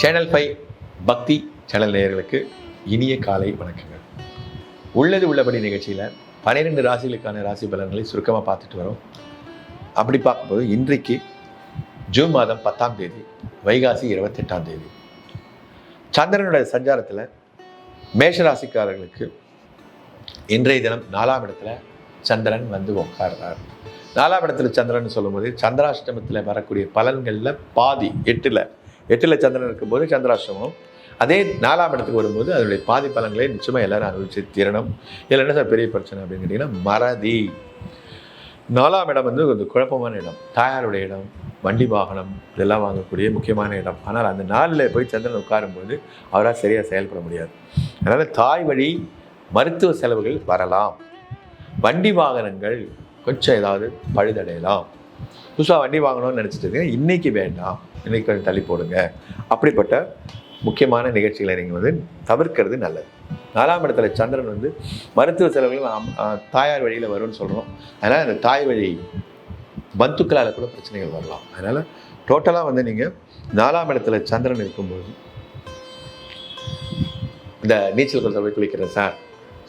Channel five பக்தி channel நேயர்களுக்கு இனிய காலை வணக்கங்கள். உள்ளது உள்ளபடி நிகழ்ச்சியில் பன்னிரெண்டு ராசிகளுக்கான ராசி பலன்களை சுருக்கமாக பார்த்துட்டு வரோம். அப்படி பார்க்கும்போது இன்றைக்கு ஜூன் மாதம் பத்தாம் தேதி வைகாசி இருபத்தெட்டாம் தேதி. சந்திரனுடைய சஞ்சாரத்தில் மேஷ ராசிக்காரர்களுக்கு இன்றைய தினம் நாலாம் இடத்துல சந்திரன் வந்து உட்கார்றார் நாலாம் இடத்துல சந்திரன் சொல்லும்போது சந்திராஷ்டமத்தில் வரக்கூடிய பலன்களில் பாதி எட்டில் எட்டில் சந்திரன் இருக்கும்போது சந்திராஷ்டமம். அதே நாலாம் இடத்துக்கு வரும்போது அதனுடைய பாதி பலன்களை நிச்சயமாக எல்லாரும் அனுபவிச்சு தீரணும். இதில் என்ன சார் பெரிய பிரச்சனை அப்படின்னு கேட்டிங்கன்னா மறதி. நாலாம் இடம் வந்து கொஞ்சம் குழப்பமான இடம். தாயாருடைய இடம் வண்டி வாகனம் இதெல்லாம் வாங்கக்கூடிய முக்கியமான இடம். ஆனால் அந்த நாளில் போய் சந்திரன் உட்காரும்போது அவரால் சரியாக செயல்பட முடியாது. அதனால் தாய் வழி மருத்துவ செலவுகள் வரலாம். வண்டி வாகனங்கள் கொஞ்சம் ஏதாவது பழுதடையலாம். புதுசாக வண்டி வாங்கணும்னு நினச்சிட்டு இருக்கீங்க. இன்றைக்கி வேண்டாம். இன்றைக்கி கொஞ்சம் தள்ளி போடுங்க. அப்படிப்பட்ட முக்கியமான நிகழ்ச்சிகளை நீங்கள் வந்து தவிர்க்கிறது நல்லது. நாலாம் இடத்துல சந்திரன் வந்து மருத்துவ செலவுகள் தாயார் வழியில் வரும்னு சொல்கிறோம் அதனால் அந்த தாய் வழி பந்துக்களால் கூட பிரச்சனைகள் வரலாம். அதனால் டோட்டலாக வந்து நீங்கள் நாலாம் இடத்துல சந்திரன் இருக்கும்போது இந்த நீச்சல் குளத்தில் போய் குளிக்கிறேன் சார்.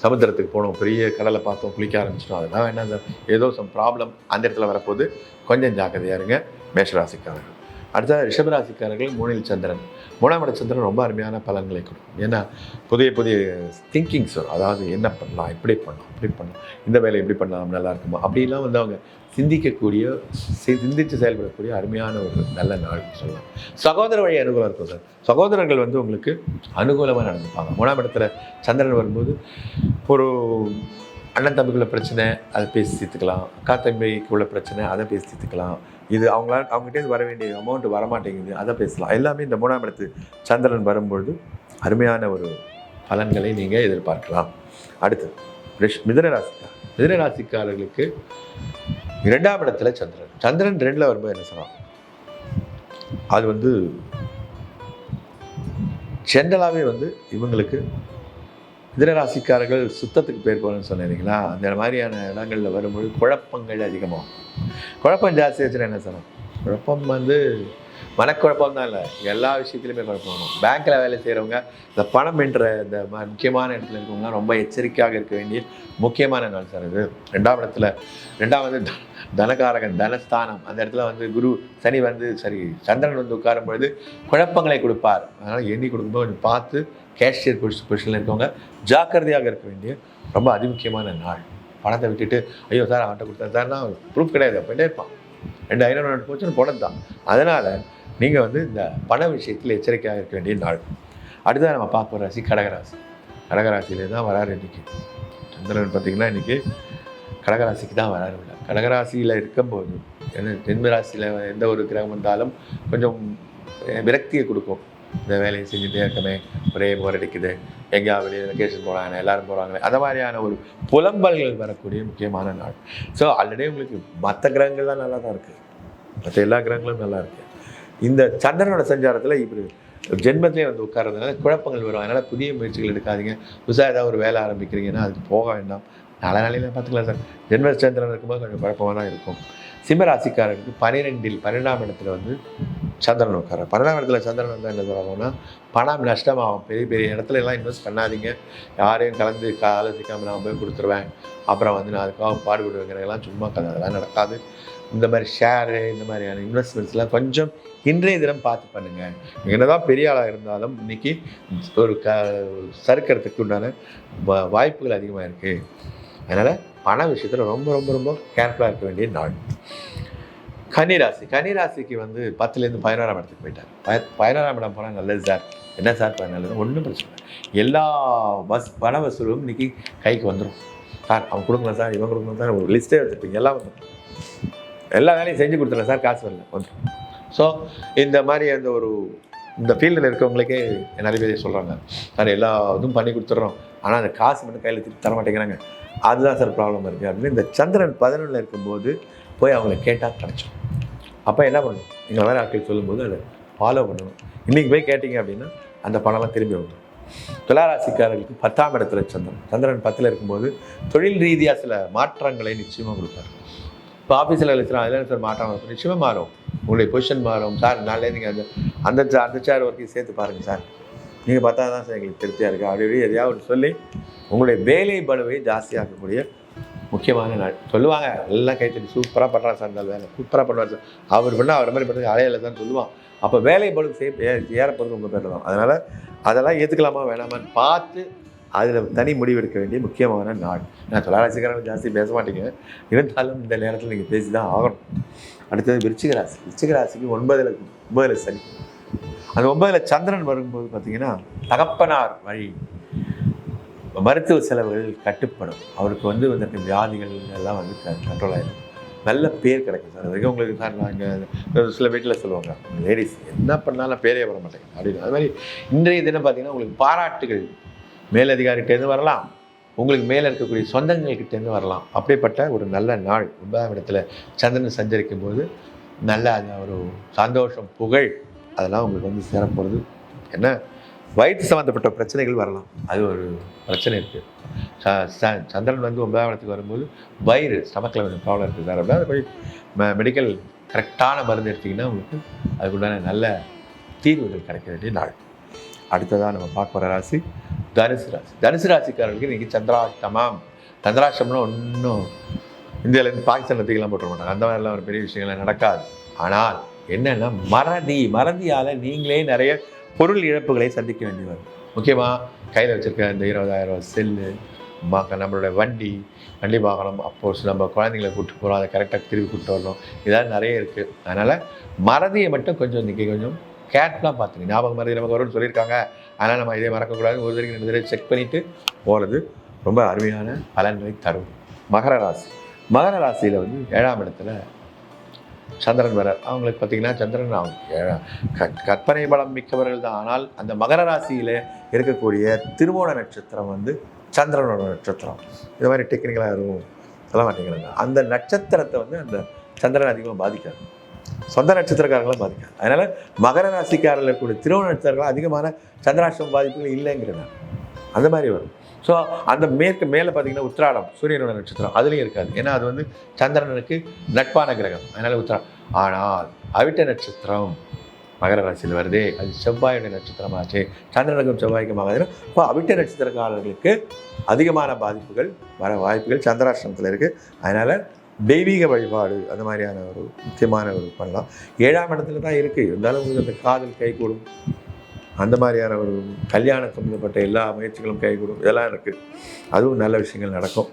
சமுத்திரத்துக்கு போனோம் பெரிய கடலை பார்த்தோம் குளிக்க ஆரம்பிச்சிட்டோம். அதெல்லாம் என்ன ஏதோ சம் ப்ராப்ளம் அந்த இடத்துல வரப்போது கொஞ்சம் ஜாக்கிரதையா இருங்க. மேஷராசிக்காரர்கள். அடுத்தது ரிஷபராசிக்காரர்கள் மூணில் சந்திரன். மூணாம் இட சந்திரன் ரொம்ப அருமையான பலன்களை கொடுக்கும். ஏன்னா புதிய புதிய திங்கிங்ஸ் வரும். அதாவது என்ன பண்ணலாம் இப்படி பண்ணலாம் இப்படி பண்ணலாம் இந்த வேலை எப்படி பண்ணலாம் நல்லா இருக்குமா? அப்படிலாம் வந்து அவங்க சிந்திக்கக்கூடிய சிந்தித்து செயல்படக்கூடிய அருமையான ஒரு நல்ல நாள் சொல்லலாம். சகோதர வழி அனுகூலம் இருக்கும் சார். சகோதரர்கள் வந்து உங்களுக்கு அனுகூலமாக நடந்துப்பாங்க. மூணாம் இடத்துல சந்திரன் வரும்போது ஒரு அண்ணன் தம்பிக்குள்ள பிரச்சனை அதை பேசி தீர்த்துக்கலாம். அக்கா தம்பிக்குள்ள பிரச்சனை அதை பேசி தீர்த்துக்கலாம். இது அவங்களால அவங்ககிட்ட வர வேண்டிய அமௌண்ட் வரமாட்டேங்குது அதை பேசலாம். எல்லாமே இந்த மூணாம் இடத்து சந்திரன் வரும்பொழுது அருமையான ஒரு பலன்களை நீங்கள் எதிர்பார்க்கலாம். அடுத்து ரிஷ் மிதன ராசிக்கார் இரண்டாம் இடத்துல சந்திரன். சந்திரன் ரெண்டில் வரும்போது என்ன சொல்லலாம் அது வந்து ஜென்ரலாகவே வந்து இவங்களுக்கு மிதனராசிக்காரர்கள் சுத்தத்துக்கு பேர் போகணும்னு சொன்னீங்களா அந்த மாதிரியான இடங்களில் வரும்பொழுது குழப்பங்கள் அதிகமாகும். குழப்பம் ஜாஸ்தி வச்சுன்னா என்ன சார்? குழப்பம் வந்து மனக்குழப்பம் தான் இல்லை. எல்லா விஷயத்துலையுமே குழப்பம் வரும். பேங்க்கில் வேலை செய்கிறவங்க இந்த பணம் என்ற இந்த ம- முக்கியமான இடத்துல இருக்கவங்க ரொம்ப எச்சரிக்கையாக இருக்க வேண்டிய முக்கியமான நாள் சார் இது ரெண்டாம் இடத்துல ரெண்டாவது தனகாரகன் தனஸ்தானம். அந்த இடத்துல வந்து குரு சனி வந்து சரி சந்திரன் வந்து உட்காரும் பொழுது குழப்பங்களை கொடுப்பார். அதனால் எண்ணி கொடுக்கும்போது கொஞ்சம் பார்த்து கேஷியர் பொசிஷனில் இருக்கவங்க ஜாக்கிரதையாக இருக்க வேண்டிய ரொம்ப அதிமுக்கியமான நாள். பணத்தை விட்டுட்டு ஐயோ சார் அவன்கிட்ட கொடுத்தேன் சார்னா ப்ரூஃப் கிடையாது அப்படின்ட்டே இருப்பான். ரெண்டு ஐநூறு நோட்டு போச்சுன்னு பணம் தான். அதனால் நீங்கள் வந்து இந்த பண விஷயத்தில் எச்சரிக்கையாக இருக்க வேண்டிய நாள். அடுத்ததாக நம்ம பார்க்க ராசி கடகராசி. கடகராசியிலே தான் வராரு இன்றைக்கி சந்திரன் பார்த்திங்கன்னா இன்றைக்கி கடகராசிக்கு தான் வராரு. கடகராசியில் இருக்கும்போது ஏன்னா தென்மராசியில் எந்த ஒரு கிரகம் வந்தாலும் கொஞ்சம் விரக்தியை கொடுக்கும். இந்த வேலையை செஞ்சுட்டே இருக்கமே ஒரே போர் அடிக்குது. எங்கேயா வெளியே வெக்கேஷன் போகிறாங்க எல்லாரும் போகிறாங்களே அந்த மாதிரியான ஒரு புலம்பல்கள் வரக்கூடிய முக்கியமான நாள். ஸோ ஆல்ரெடி உங்களுக்கு மற்ற கிரகங்கள்லாம் நல்லா தான் இருக்குது மற்ற எல்லா கிரகங்களும் நல்லா இருக்குது இந்த சந்திரனோட சஞ்சாரத்தில் இப்படி ஜென்மத்திலே வந்து உட்கார்றதுனால குழப்பங்கள் வரும். அதனால் புதிய முயற்சிகள் எடுக்காதீங்க. புதுசாக ஏதாவது ஒரு வேலை ஆரம்பிக்கிறீங்கன்னா அதுக்கு போக வேண்டாம். நாலா நாளையில் பார்த்துக்கலாம் சார். ஜென்மச்சந்திரன் இருக்கும்போது கொஞ்சம் குழப்பமாக தான் இருக்கும். சிம்ம ராசிக்காரருக்கு பன்னிரெண்டில் பன்னெண்டாம் இடத்துல வந்து சந்திரன் உட்கார பன்னெண்டாம் இடத்துல சந்திரன் வந்தால் என்ன சொல்லணும்னா பணம் நஷ்டமாகும் பெரிய பெரிய இடத்துல எல்லாம் இன்வெஸ்ட் பண்ணாதீங்க. யாரையும் கலந்து ஆலோசிக்காமல் நான் போய் கொடுத்துருவேன். அப்புறம் வந்து நான் அதுக்காக பாடுபடுவேங்கிறதெல்லாம் சும்மா கதை. அதெல்லாம் நடக்காது. இந்த மாதிரி ஷேரு இந்த மாதிரியான இன்வெஸ்ட்மெண்ட்ஸ்லாம் கொஞ்சம் இன்றைய தினம் பார்த்து பண்ணுங்கள் என்னதான் பெரிய ஆளாக இருந்தாலும் இன்னைக்கு ஒரு க சறுக்கிறதுக்கு உண்டான வாய்ப்புகள் அதிகமாக இருக்குது அதனால் பண விஷயத்தில் ரொம்ப ரொம்ப ரொம்ப கேர்ஃபுல்லாக இருக்க வேண்டிய நாள். கன்னிராசி. கன்னிராசிக்கு வந்து பத்துலேருந்து பதினோராம் இடத்துக்கு போயிட்டார். ப பதினோராம் இடம் போனால் நல்லது சார். என்ன சார் பதினாலு ஒன்றும் பிரச்சனை இல்லை. எல்லா பஸ் பண வசூலும் இன்றைக்கி கைக்கு வந்துடும் சார் அவன் கொடுக்கலாம் சார் இவன் கொடுக்கலாம் சார் ஒரு லிஸ்ட்டே வச்சுருப்பீங்க எல்லாம் வந்துடும் எல்லா வேலையும் செஞ்சு கொடுத்துடலாம் சார் காசு வரல வந்துடும் ஸோ இந்த மாதிரி அந்த ஒரு இந்த ஃபீல்டில் இருக்கவங்களுக்கே நிறைய பேர் சொல்கிறாங்க சார் எல்லா இதுவும் பண்ணி கொடுத்துட்றோம். ஆனால் அந்த காசு மட்டும் கையில் திருப்பி தர மாட்டேங்கிறாங்க அதுதான் சார் ப்ராப்ளம் இருக்குது அப்படின்னு இந்த சந்திரன் பதினொன்றில் இருக்கும்போது போய் அவங்கள கேட்டால் கிடச்சோம் அப்போ என்ன பண்ணணும்? நீங்கள் வேறு ஆட்கள் சொல்லும்போது அதை ஃபாலோ பண்ணணும். இன்றைக்கி போய் கேட்டிங்க அப்படின்னா அந்த பணம்லாம் திரும்பி வந்துடும் துளாராசிக்காரர்களுக்கு பத்தாம் இடத்துல சந்திரன். சந்திரன் பத்தில் இருக்கும்போது தொழில் ரீதியாக சில மாற்றங்களை நிச்சயமாக கொடுப்பார். இப்போ ஆஃபீஸில் எழுத்துறோம் அதில் சார் மாற்றம் நிச்சயமாக மாறும். உங்களுடைய பொசிஷன் மாறும். சார் நாளே நீங்கள் அந்த அந்த அந்த சேர் ஒர்க்கையும் சேர்த்து பாருங்கள் சார். நீங்கள் பார்த்தா தான் சார் எங்களுக்கு திருப்தியாக இருக்குது அப்படி இப்படி எதையாவது ஒன்று சொல்லி உங்களுடைய வேலை பலுவை ஜாஸ்தியாக்கக்கூடிய முக்கியமான நாள். சொல்லுவாங்க. எல்லாம் கைத்தறி சூப்பராக பண்ணுறாரு சார் இந்த வேலை. சூப்பராக பண்ணுவார் சார். அவர் பண்ணால் அவர் மாதிரி பண்ணுறது அலையில தான் சொல்லுவான். அப்போ வேலை பலு சே ஏற உங்கள் பேரில் தான். அதனால் அதெல்லாம் ஏற்றுக்கலாமா வேணாமான்னு பார்த்து அதில் தனி முடிவு எடுக்க வேண்டிய முக்கியமான நாள். நான் தொழிலாளர்ச்சிக்காரங்க ஜாஸ்தி பேச மாட்டேங்க. இருந்தாலும் இந்த நேரத்தில் நீங்கள் பேசி தான் ஆகணும். அடுத்தது விருச்சிக ராசி. விருச்சிக ராசிக்கு ஒன்பதில் ஒன்பதில் சனி. அந்த ஒன்பதில் சந்திரன் வரும்போது பார்த்தீங்கன்னா தகப்பனார் வழி மருத்துவ செலவுகள் கட்டுப்படும். அவருக்கு வந்து வந்துட்டு வியாதிகள் எல்லாம் வந்து கண்ட்ரோல் ஆகிடும் நல்ல பேர் கிடைக்கும் சார். அதுக்கு வரைக்கும் உங்களுக்கு சார் நாங்கள் சில வீட்டில் சொல்லுவாங்க லேடிஸ் என்ன பண்ணாலும் பேரே வர மாட்டேங்குது. அப்படின்னு. அது மாதிரி இன்றைய தினம் பார்த்தீங்கன்னா உங்களுக்கு பாராட்டுகள் மேலதிகாரிகிட்டேருந்து வரலாம். உங்களுக்கு மேலே இருக்கக்கூடிய சொந்தங்கள்கிட்டேருந்து வரலாம். அப்படிப்பட்ட ஒரு நல்ல நாள். ஒன்பதாம் இடத்துல சந்திரன் சஞ்சரிக்கும் போது நல்ல அது ஒரு சந்தோஷம் புகழ் அதெல்லாம் உங்களுக்கு வந்து சேரப்போகிறது என்ன? வயிற்று சம்மந்தப்பட்ட பிரச்சனைகள் வரலாம். அது ஒரு பிரச்சனை இருக்குது சந்திரன் வந்து ஒன்பதாம் இடத்துக்கு வரும்போது வயிறு ஸ்டமக்கில் கொஞ்சம் ப்ராப்ளம் இருக்குது சார் அப்படின்னா போய் மெடிக்கல் கரெக்டான மருந்து எடுத்திங்கன்னா உங்களுக்கு அதுக்குண்டான நல்ல தீர்வுகள் கிடைக்க வேண்டிய நாள். அடுத்ததாக நம்ம பார்க்க போகிற ராசி தனுசு ராசி. தனுசு ராசிக்காரர்களுக்கு இன்றைக்கி சந்திராஷ்டமம். சந்திராஷ்டமம்னா ஒன்றும் இந்தியாவிலேருந்து பாகிஸ்தான் தூக்கிலாம் போட்டுற மாட்டாங்க. அந்த மாதிரிலாம் ஒரு பெரிய விஷயங்கள்லாம் நடக்காது. ஆனால் என்னென்னா மறதி மறதியால் நீங்களே நிறைய பொருள் இழப்புகளை சந்திக்க வேண்டி வரும். முக்கியமாக கையில் வச்சுருக்க இந்த இருபதாயிரம் செல்லு ம- நம்மளோட வண்டி வண்டி வாகனம் அப்போஸ் நம்ம குழந்தைங்களை கூப்பிட்டு போகிறோம் அதை கரெக்டாக திருப்பி கூப்பிட்டு வரணும். இதெல்லாம் நிறைய இருக்குது அதனால் மறதியை மட்டும் கொஞ்சம் இன்றைக்கி கொஞ்சம் கேட்லாம் பார்த்துங்க ஞாபகம் மறதி நமக்கு வரும்னு சொல்லியிருக்காங்க. அதனால் நம்ம இதே மறக்கக்கூடாது. ஒரு தடவை ரெண்டு தடவை செக் பண்ணிவிட்டு போகிறது ரொம்ப அருமையான பலன்களை தரும். மகர ராசி. மகர ராசியில் வந்து ஏழாம் இடத்துல சந்திரன் வரார் அவங்களுக்கு பார்த்தீங்கன்னா சந்திரன் அவங்க கற்பனை பலம் மிக்கவர்கள் தான். ஆனால் அந்த மகர ராசியில் இருக்கக்கூடிய திருவோண நட்சத்திரம் வந்து சந்திரனோட நட்சத்திரம். இது மாதிரி டெக்னிக்கலாக இருக்கும் சொல்ல மாட்டேங்கிறாங்க அந்த நட்சத்திரத்தை வந்து அந்த சந்திரன் அதிகமாக பாதிக்காது. சொந்த நட்சத்திரக்காரங்களும் பாதிக்காது. அதனால் மகர ராசிக்காரர்கள் இருக்கக்கூடிய திருவோண நட்சத்திரங்கள் அதிகமான சந்திராஷ்டம பாதிப்புகள் இல்லைங்கிறத அந்த மாதிரி வரும். ஸோ அந்த மேற்கு மேலே பார்த்தீங்கன்னா உத்திராடம் சூரியனோட நட்சத்திரம். அதுலேயும் இருக்காது. ஏன்னா அது வந்து சந்திரனுக்கு நட்பான கிரகம். அதனால் உத்திராடம் ஆனால் அவிட்ட நட்சத்திரம் மகர ராசியில் வருதே. அது செவ்வாயுடைய நட்சத்திரமாச்சு. சந்திரனுக்கும் செவ்வாய்க்கும் ஆகுதுன்னா இப்போ அவிட்ட நட்சத்திரக்காரர்களுக்கு அதிகமான பாதிப்புகள் வர வாய்ப்புகள் சந்திராஷ்டிரமத்தில் இருக்குது அதனால் தெய்வீக வழிபாடு அந்த மாதிரியான ஒரு முக்கியமான ஒரு பண்ணலாம் ஏழாம் இடத்துல தான் இருக்குது இருந்தாலும் உங்களுக்கு அந்த காதல் கைகூடும். அந்த மாதிரியான ஒரு கல்யாணம் சம்மந்தப்பட்ட எல்லா முயற்சிகளும் கைகூடும். இதெல்லாம் இருக்குது அதுவும் நல்ல விஷயங்கள் நடக்கும்.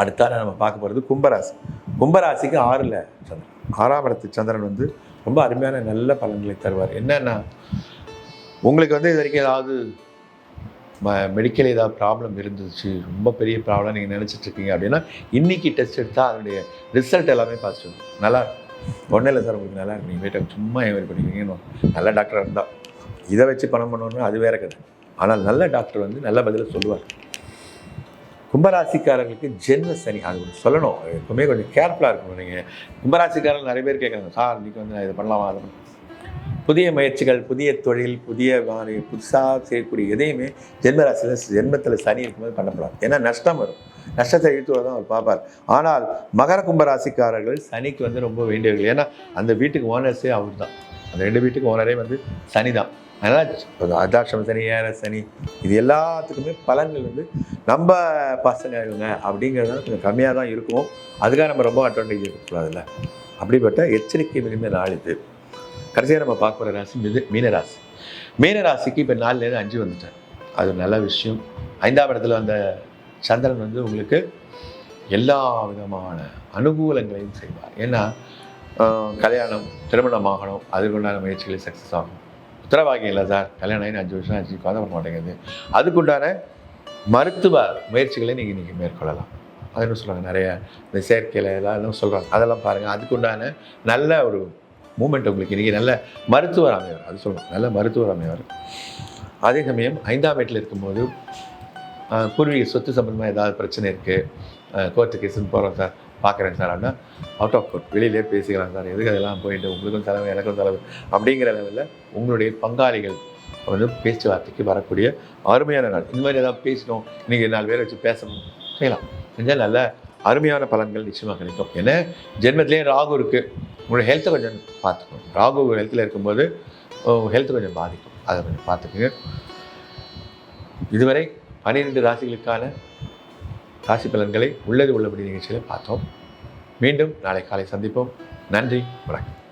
அடுத்தால நம்ம பார்க்க போகிறது கும்பராசி. கும்பராசிக்கு ஆறில் சந்திரன். ஆறாம் இடத்து சந்திரன் வந்து ரொம்ப அருமையான நல்ல பலன்களை தருவார். என்னென்னா உங்களுக்கு வந்து இது வரைக்கும் ஏதாவது மெடிக்கல் ஏதாவது ப்ராப்ளம் இருந்துச்சு ரொம்ப பெரிய ப்ராப்ளம் நீங்கள் நினச்சிட்ருக்கீங்க அப்படின்னா இன்னைக்கு டெஸ்ட் எடுத்தால் அதனுடைய ரிசல்ட் எல்லாமே பாசிட்டிவ் நல்லா ஒன்றும் இல்லை சார் உங்களுக்கு நல்லா இருக்கு நீங்கள் சும்மா எவரி பண்ணிக்கிறீங்கன்னு நல்ல டாக்டர் இருந்தால் இதை வச்சு பணம் பண்ணணும்னா அது வேற கதை. ஆனால் நல்ல டாக்டர் வந்து நல்ல பதிலை சொல்லுவார். கும்பராசிக்காரர்களுக்கு ஜென்ம சனி அது ஒன்று சொல்லணும். எப்பவுமே கொஞ்சம் கேர்ஃபுல்லாக இருக்கணும். நீங்கள் கும்பராசிக்காரர்கள் நிறைய பேர் கேட்குறாங்க சார் இன்றைக்கி வந்து நான் இதை பண்ணலாமா? அதை பண்ணலாம் புதிய முயற்சிகள் புதிய தொழில் புதிய மாதிரி புதுசாக செய்யக்கூடிய எதையுமே ஜென்மராசியில் ஜென்மத்தில் சனி இருக்கும்போது பண்ணப்படாது. ஏன்னா நஷ்டம் வரும். நஷ்டத்தை இழுத்து தான் அவர் பார்ப்பார். ஆனால் மகர கும்பராசிக்காரர்கள் சனிக்கு வந்து ரொம்ப வேண்டியவர்கள். ஏன்னா அந்த வீட்டுக்கு ஓனர்ஸே அவர் தான் அந்த ரெண்டு வீட்டுக்கு ஓனரே வந்து சனி தான் அதனால் அர்த்தாட்சம சனி ஏற சனி இது எல்லாத்துக்குமே பலன்கள் வந்து நம்ம பசங்க இவங்க அப்படிங்கிறது கொஞ்சம் கம்மியாக தான் இருக்கும். அதுக்காக நம்ம ரொம்ப அட்வான்டேஜ் இருக்கக்கூடாதுல்ல அப்படிப்பட்ட எச்சரிக்கை மிகுந்த நாள் இது. கடைசியாக நம்ம பார்க்க போகிற ராசி மிது மீனராசி. மீனராசிக்கு இப்போ நாலுலேருந்து அஞ்சு வந்துட்டேன் அது நல்ல விஷயம். ஐந்தாம் இடத்துல வந்த சந்திரன் வந்து உங்களுக்கு எல்லா விதமான அனுகூலங்களையும் செய்வார். ஏன்னா கல்யாணம் திருமணம் ஆகணும் அதுக்குண்டான முயற்சிகளை சக்ஸஸ் ஆகும். உத்தரவாகியம் இல்லை சார். கல்யாணம் ஆகி அஞ்சு வருஷம் ஆச்சு குழந்தை பண்ண மாட்டேங்குது. அதுக்குண்டான மருத்துவ முயற்சிகளை நீங்கள் இன்றைக்கி மேற்கொள்ளலாம். அது என்ன சொல்கிறாங்க நிறைய இந்த செயற்கையில் எல்லாம் சொல்கிறாங்க அதெல்லாம் பாருங்கள் அதுக்குண்டான நல்ல ஒரு மூமெண்ட் உங்களுக்கு இன்றைக்கி நல்ல மருத்துவர் அமைவர். அது சொல்லணும் நல்ல மருத்துவர் அமைவார். அதே சமயம் ஐந்தாம் வீட்டில் இருக்கும்போது பூர்வீக சொத்து சம்பந்தமாக ஏதாவது பிரச்சனை இருக்குது கோர்ட்டு கேஸுன்னு போகிறோம் சார். பார்க்குறேன் சார் அப்படின்னா அவுட் ஆஃப் கோர்ட் வெளியிலே பேசிக்கலாம் சார். எதுக்கு அதெல்லாம் போயிட்டு உங்களுக்கும் தலைமை எனக்கும் தலைமை? அப்படிங்கிற லெவலில் உங்களுடைய பங்காளிகள் வந்து பேச்சுவார்த்தைக்கு வரக்கூடிய அருமையான நாள். இந்த மாதிரி ஏதாவது பேசணும் நீங்கள் நாலு பேரை வச்சு பேசணும். செய்யலாம். செஞ்சால் நல்ல அருமையான பலன்கள் நிச்சயமாக கிடைக்கும். ஏன்னா ஜென்மத்திலேயே ராகு இருக்குது உங்களோட ஹெல்த்தை கொஞ்சம் பார்த்துக்கணும் ராகு ஹெல்த்தில் இருக்கும்போது ஹெல்த் கொஞ்சம் பாதிக்கும். அதை கொஞ்சம் பார்த்துக்குங்க. இதுவரை பன்னிரெண்டு ராசிகளுக்கான ராசி பலன்களை உள்ளது உள்ளபடி நிகழ்ச்சியில் பார்த்தோம். மீண்டும் நாளை காலை சந்திப்போம். நன்றி வணக்கம்.